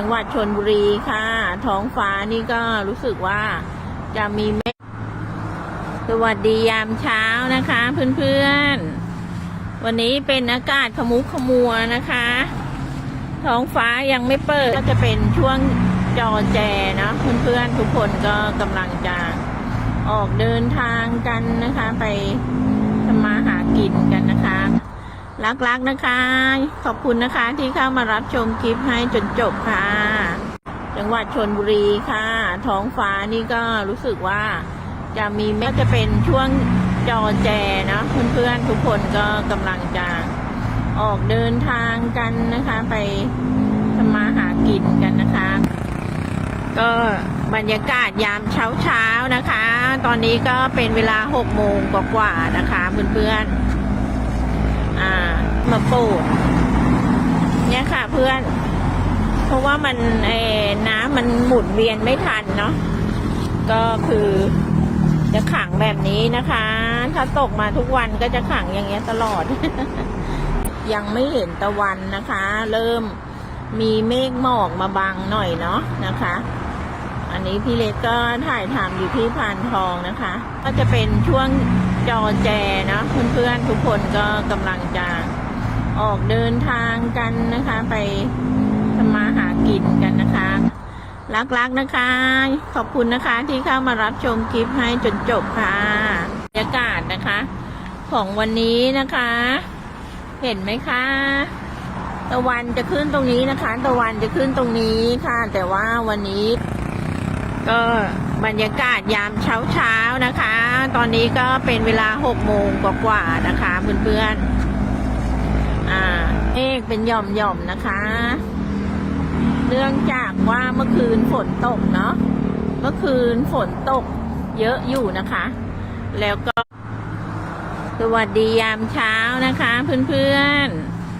จังหวัดชนบุรีค่ะ ท้องฟ้านี่ก็รู้สึกว่าจะมีเมฆสวัสดียามเช้านะคะ เพื่อนๆ วันนี้เป็นอากาศขมุกขมัวนะคะ ท้องฟ้ายังไม่เปิดก็จะเป็นช่วงจอแจนะเพื่อนๆทุกคนก็กำลังจะออกเดินทางกันนะคะ ไปทำมาหากินกันนะคะ รักๆนะคะ ขอบคุณนะคะที่เข้ามารับชมคลิปให้จนจบค่ะ จังหวัดชนบุรีค่ะ ท้องฟ้านี่ก็รู้สึกว่าจะมีเมฆจะเป็นช่วงจอแจนะเพื่อนๆทุกคนก็กำลังจะออกเดินทางกันนะคะ ไปทำมาหากินกันนะคะ ก็บรรยากาศยามเช้าๆนะคะ ตอนนี้ก็เป็นเวลาหกโมงกว่าๆนะคะเพื่อนๆ มาปลูกเนี่ยค่ะเพื่อน เพราะว่ามันเอน้ำมันหมุนเวียนไม่ทันเนาะก็คือจะขังแบบนี้นะคะ ถ้าตกมาทุกวันก็จะขังอย่างเงี้ยตลอด ยังไม่เห็นตะวันนะคะ เริ่มมีเมฆหมอกมาบังหน่อยเนาะนะคะ อันนี้พี่เล็กก็ถ่ายทำอยู่ที่พานทองนะคะ ก็จะเป็นช่วงจอแจนะเพื่อนๆทุกคนก็กำลังจะ ออกเดินทางกันนะคะ ไปทำมาหากินกันนะคะรักๆนะคะ ขอบคุณนะคะที่เข้ามารับชมคลิปให้จนจบค่ะบรรยากาศนะคะ ของวันนี้นะคะ เห็นไหมคะตะวันจะขึ้นตรงนี้นะคะตะวันจะขึ้นตรงนี้ค่ะ แต่ว่าวันนี้ ก็บรรยากาศยามเช้าเช้าๆนะคะ ตอนนี้ก็เป็นเวลาหกโมงกว่าๆนะคะเพื่อนๆ เมฆเป็นหย่อมๆนะคะ เนื่องจากว่าเมื่อคืนฝนตกเนาะ เมื่อคืนฝนตกเยอะอยู่นะคะ แล้วก็ สวัสดียามเช้านะคะเพื่อน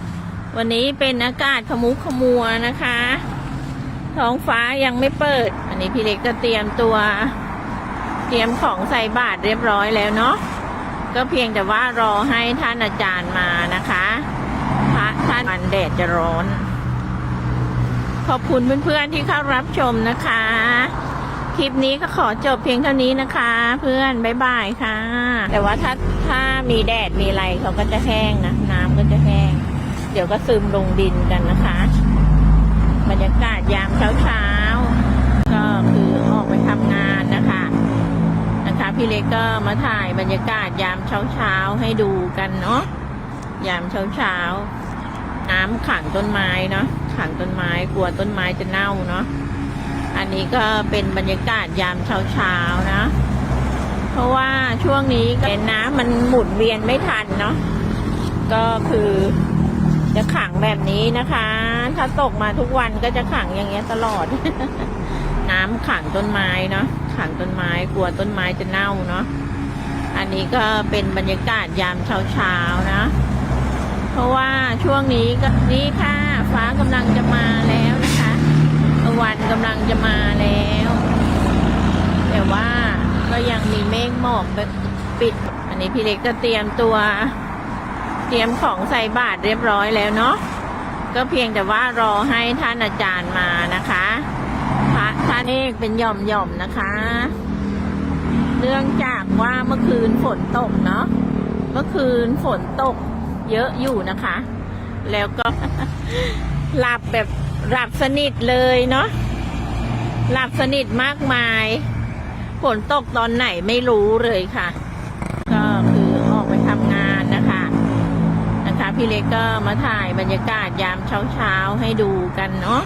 ๆ วันนี้เป็นอากาศขมุกขมัวนะคะ ท้องฟ้ายังไม่เปิด อันนี้พี่เล็กก็เตรียมตัว เตรียมของใส่บาตรเรียบร้อยแล้วเนาะ ก็เพียงแต่ว่ารอให้ท่านอาจารย์มานะคะพระ ท่านมันแดดจะร้อน ขอบคุณเพื่อนๆที่เข้ารับชมนะคะ คลิปนี้ก็ขอจบเพียงเท่านี้นะคะ เพื่อนบ๊ายบายค่ะ แต่ว่าถ้าถ้ามีแดดมีอะไรเขาก็จะแห้งนะน้ำก็จะแห้ง เดี๋ยวก็ซึมลงดินกันนะคะ บรรยากาศยามเช้าๆก็คือออกไปทำงานนะคะนะคะพี่เล็กก็มาถ่ายบรรยากาศยามเช้าๆให้ดูกันเนาะยามเช้าๆ น้ำขังต้นไม้เนาะขังต้นไม้กลัวต้นไม้จะเน่าเนาะอันนี้ก็เป็นบรรยากาศยามเช้าๆนะเพราะว่าช่วงนี้ก็นน้ำมันหมุนเวียนไม่ทันเนาะก็คือจะขังแบบนี้นะคะ ถ้าตกมาทุกวันก็จะขังอย่างเงี้ยตลอด น้ำขังต้นไม้เนาะขังต้นไม้กลัวต้นไม้จะเน่าเนาะอันนี้ก็เป็นบรรยากาศยามเช้าๆนะ ราะว่าช่วงนี้ก็นี่ค่ะฟ้ากำลังจะมาแล้วนะคะวันกำลังจะมาแล้ว แต่ว่าก็ยังมีเมฆหมอกปิด อันนี้พี่เล็กก็เตรียมตัว เตรียมของใส่บาตรเรียบร้อยแล้วเนาะก็เพียงแต่ว่ารอให้ท่านอาจารย์มานะคะพระท่านเอกเป็นหย่อมๆนะคะ เนื่องจากว่าเมื่อคืนฝนตกเนาะเมื่อคืนฝนตก เยอะอยู่นะคะ แล้วก็หลับแบบหลับสนิทเลยเนาะหลับสนิทมากมายฝนตกตอนไหนไม่รู้เลยค่ะ ก็คือออกไปทำงานนะคะนะคะ พี่เล็กก็มาถ่ายบรรยากาศยามเช้าๆให้ดูกันเนาะ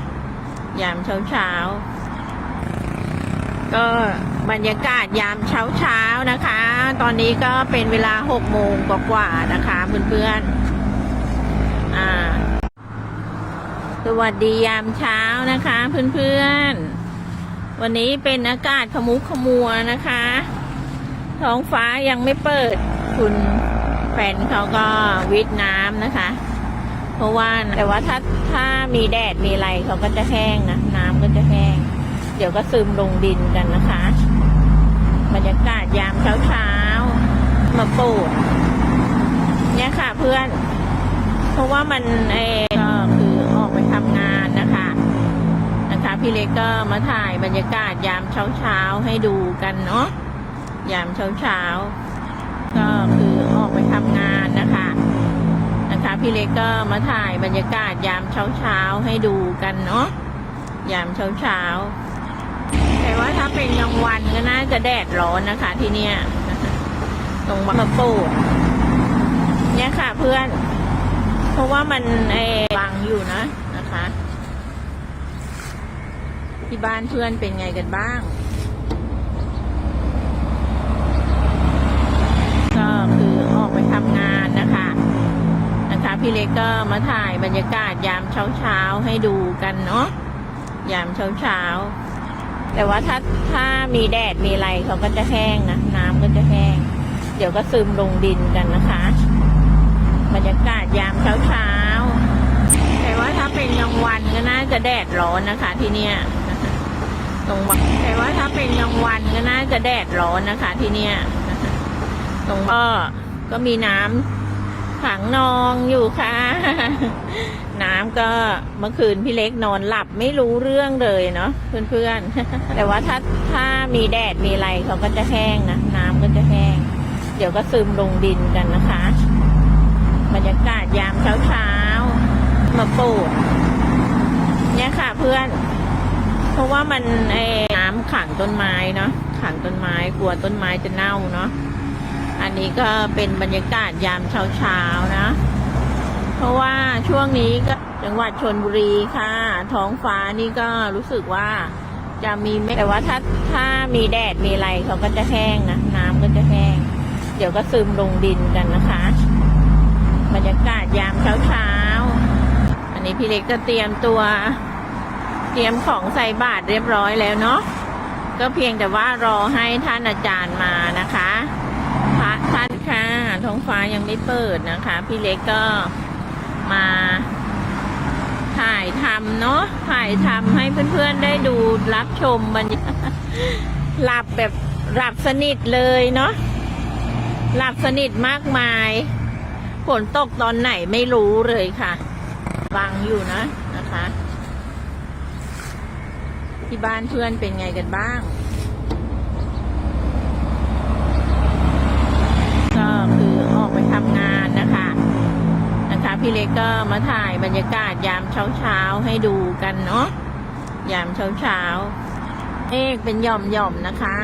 ยามเช้าๆก็ บรรยากาศยามเช้าๆนะคะ ตอนนี้ก็เป็นเวลาหกโมงกว่าๆนะคะเพื่อนๆอ่า สวัสดียามเช้านะคะเพื่อนๆ วันนี้เป็นอากาศขมุกขมัวนะคะ ท้องฟ้ายังไม่เปิดคุณแฟนเขาก็วิทน้ำนะคะ เพราะว่าแต่ว่าถ้าถ้ามีแดดมีอะไรเขาก็จะแห้งนะน้ำก็จะแห้ง เดี๋ยวก็ซึมลงดินกันนะคะ บรรยากาศยามเช้าๆมาปลูกเนี่ยค่ะเพื่อน เพราะว่ามันเอก็คือออกไปทำงานนะคะนะคะพี่เล็กก็มาถ่ายบรรยากาศยามเช้าเช้าๆให้ดูกันเนาะยามเช้าเช้าๆก็คือออกไปทำงานนะคะนะคะพี่เล็กก็มาถ่ายบรรยากาศยามเช้าเช้าๆให้ดูกันเนาะยามเช้าเช้าๆ แต่ว่าถ้าเป็นกลางวันก็น่าจะแดดร้อนนะคะ ที่เนี่ยตรงมะปูเนี่ยค่ะเพื่อน เพราะว่ามันเอบังอยู่นะนะคะ ที่บ้านเพื่อนเป็นไงกันบ้าง ก็คือออกไปทำงานนะคะนะคะ พี่เล็กก็มาถ่ายบรรยากาศยามเช้าเช้าๆให้ดูกันเนาะยามเช้าเช้าๆ แต่ว่าถ้าถ้ามีแดดมีอะไรเขาก็จะแห้งนะน้ำก็จะแห้ง เดี๋ยวก็ซึมลงดินกันนะคะ บรรยากาศยามเช้าเช้าๆแต่ว่าถ้าเป็นกลางวันก็น่าจะแดดร้อนนะคะ ที่เนี่ยตรงบักแต่ว่าถ้าเป็นกลางวันก็น่าจะแดดร้อนนะคะ ที่เนี่ยตรงก็ก็มีน้ำ ขังนองอยู่ค่ะ น้ำก็เมื่อคืนพี่เล็กนอนหลับไม่รู้เรื่องเลยเนาะเพื่อนๆ แต่ว่าถ้าถ้ามีแดดมีอะไรเขาก็จะแห้งนะน้ำก็จะแห้ง เดี๋ยวก็ซึมลงดินกันนะคะ บรรยากาศยามเช้าๆมาปลูกเนี่ยค่ะเพื่อน เพราะว่ามันไอ้น้ำขังต้นไม้เนาะขังต้นไม้กลัวต้นไม้จะเน่าเนาะ อันนี้ก็เป็นบรรยากาศยามเช้าเช้าๆนะ เพราะว่าช่วงนี้ก็จังหวัดชนบุรีค่ะ ท้องฟ้านี่ก็รู้สึกว่าจะมีแต่ว่าถ้าถ้ามีแดดมีอะไรเขาก็จะแห้งนะน้ำก็จะแห้ง เดี๋ยวก็ซึมลงดินกันนะคะ บรรยากาศยามเช้าเช้าๆอันนี้พี่เล็กก็เตรียมตัว เตรียมของใส่บาตรเรียบร้อยแล้วเนาะก็เพียงแต่ว่ารอให้ท่านอาจารย์มานะคะ พระท่านค่ะท้อง ฟ้ายังไม่เปิดนะคะ พี่เล็กก็มาถ่ายทำเนาะถ่ายทำให้เพื่อนๆได้ดูรับชมบรรยากาศหลับแบบหลับสนิทเลยเนาะหลับสนิทมากมายฝนตกตอนไหนไม่รู้เลยค่ะบังอยู่นะนะคะ ที่บ้านเพื่อนเป็นไงกันบ้าง ก็คือออกไปทำงานนะคะนะคะ พี่เล็ ก็มาถ่ายบรรยากาศยามเช้าๆให้ดูกันเนาะยามเช้าๆเอกเป็นหย่อมๆนะคะ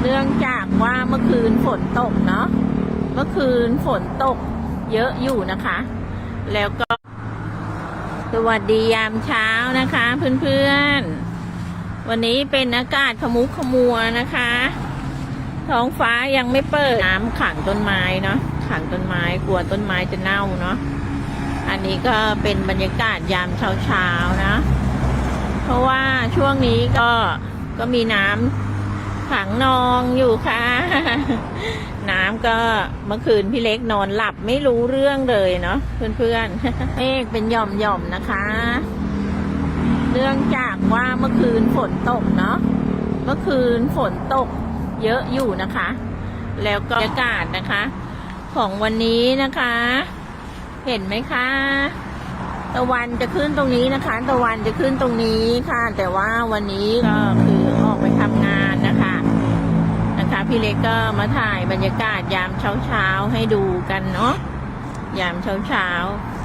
เนื่องจากว่าเมื่อคืนฝนตกเนาะเมื่อคืนฝนตกเยอะอยู่นะคะ แล้วก็ สวัสดียามเช้านะคะ เพื่อนๆ วันนี้เป็นอากาศขมุขมัวนะคะ ท้องฟ้ายังไม่เปิดน้ำขังต้นไม้เนาะ ขังต้นไม้กลัวต้นไม้จะเน่าเนาะอันนี้ก็เป็นบรรยากาศยามเช้าๆนะ เพราะว่าช่วงนี้ก็ก็มีน้ำขังนองอยู่ค่ะ น้ำก็เมื่อคืนพี่เล็กนอนหลับไม่รู้เรื่องเลยเนาะเพื่อนๆเมฆเป็นหย่อมๆนะคะ เนื่องจากว่าเมื่อคืนฝนตกเนาะเมื่อคืนฝนตกเยอะอยู่นะคะ แล้วก็บรรยากาศนะคะ ของวันนี้นะคะ เห็นไหมคะตะวันจะขึ้นตรงนี้นะคะ ตะวันจะขึ้นตรงนี้ค่ะ แต่ว่าวันนี้ก็คือออกไปทำงานนะคะนะคะ พี่เล็กก็มาถ่ายบรรยากาศยามเช้าๆให้ดูกันเนาะยามเช้า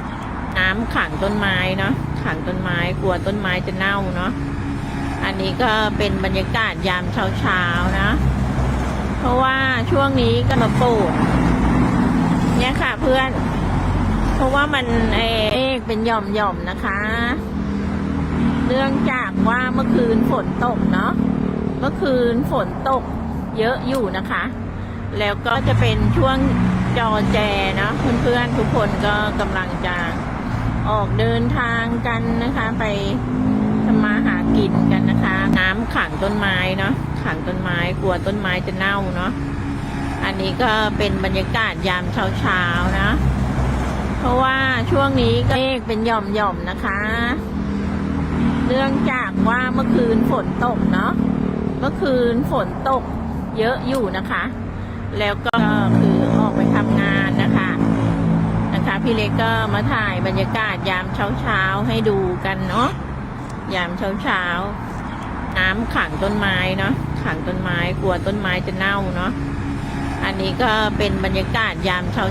ๆน้ำขังต้นไม้เนาะขังต้นไม้กลัวต้นไม้จะเน่าเนาะอันนี้ก็เป็นบรรยากาศยามเช้าๆนะ เพราะว่าช่วงนี้ก็มาปลูก เนี่ยค่ะเพื่อน เพราะว่ามันเอเอกเป็นหย่อมๆนะคะ เนื่องจากว่าเมื่อคืนฝนตกเนาะ เมื่อคืนฝนตกเยอะอยู่นะคะ แล้วก็จะเป็นช่วงจอแจเนาะเพื่อนๆทุกคนก็กำลังจะออกเดินทางกันนะคะ ไปทำมาหากินกันนะคะ น้ำขังต้นไม้เนาะขังต้นไม้กลัวต้นไม้จะเน่าเนาะ อันนี้ก็เป็นบรรยากาศยามเช้าๆนะ เพราะว่าช่วงนี้เมฆเป็นหย่อมๆนะคะ เนื่องจากว่าเมื่อคืนฝนตกเนาะ เมื่อคืนฝนตกเยอะอยู่นะคะ แล้วก็คือออกไปทำงานนะคะ นะคะ พี่เล็กก็มาถ่ายบรรยากาศยามเช้าๆให้ดูกันเนาะ ยามเช้าๆน้ำขังต้นไม้เนาะขังต้นไม้กลัวต้นไม้จะเน่าเนาะ อันนี้ก็เป็นบรรยากาศยามเช้า